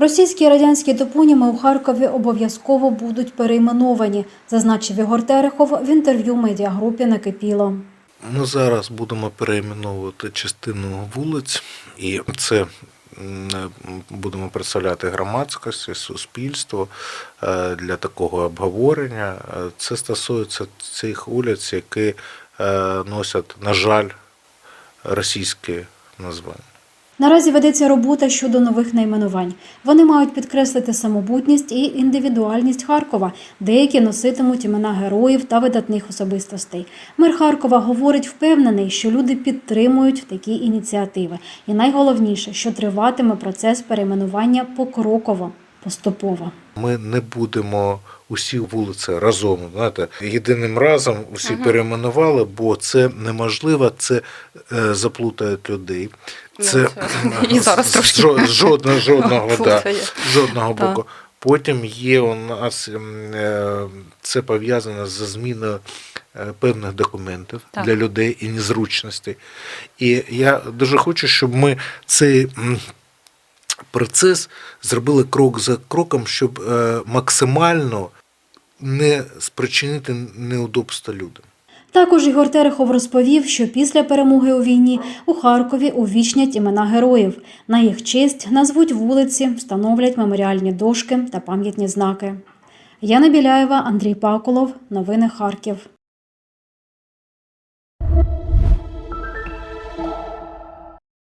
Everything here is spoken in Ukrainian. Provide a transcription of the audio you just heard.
Російські і радянські топоніми у Харкові обов'язково будуть перейменовані, зазначив Ігор Терехов в інтерв'ю медіагрупі Накипіло. Ми зараз будемо перейменовувати частину вулиць, і це м, будемо представляти громадськості, суспільство е, для такого обговорення. Е, Це стосується цих вулиць, які е, носять, на жаль, російське названня. Наразі ведеться робота щодо нових найменувань. Вони мають підкреслити самобутність і індивідуальність Харкова. Деякі носитимуть імена героїв та видатних особистостей. Мер Харкова говорить, впевнений, що люди підтримують такі ініціативи. І найголовніше, що триватиме процес перейменування покроково, поступово. Ми не будемо усі вулиці разом, знаєте, єдиним разом усі перейменували, бо це неможливо, це е, заплутає людей. Ну, Це і зараз трошки жодного, жодного, да, жодного боку. Потім є у нас ем, е, це пов'язано з зміною е, певних документів Так. для людей і незручностей. І я дуже хочу, щоб ми цей процес зробили крок за кроком, щоб е, максимально не спричинити неудобства людям. Також Ігор Терехов розповів, що після перемоги у війні у Харкові увічнять імена героїв. На їх честь назвуть вулиці, встановлять меморіальні дошки та пам'ятні знаки. Яна Біляєва, Андрій Паколов. Новини Харків.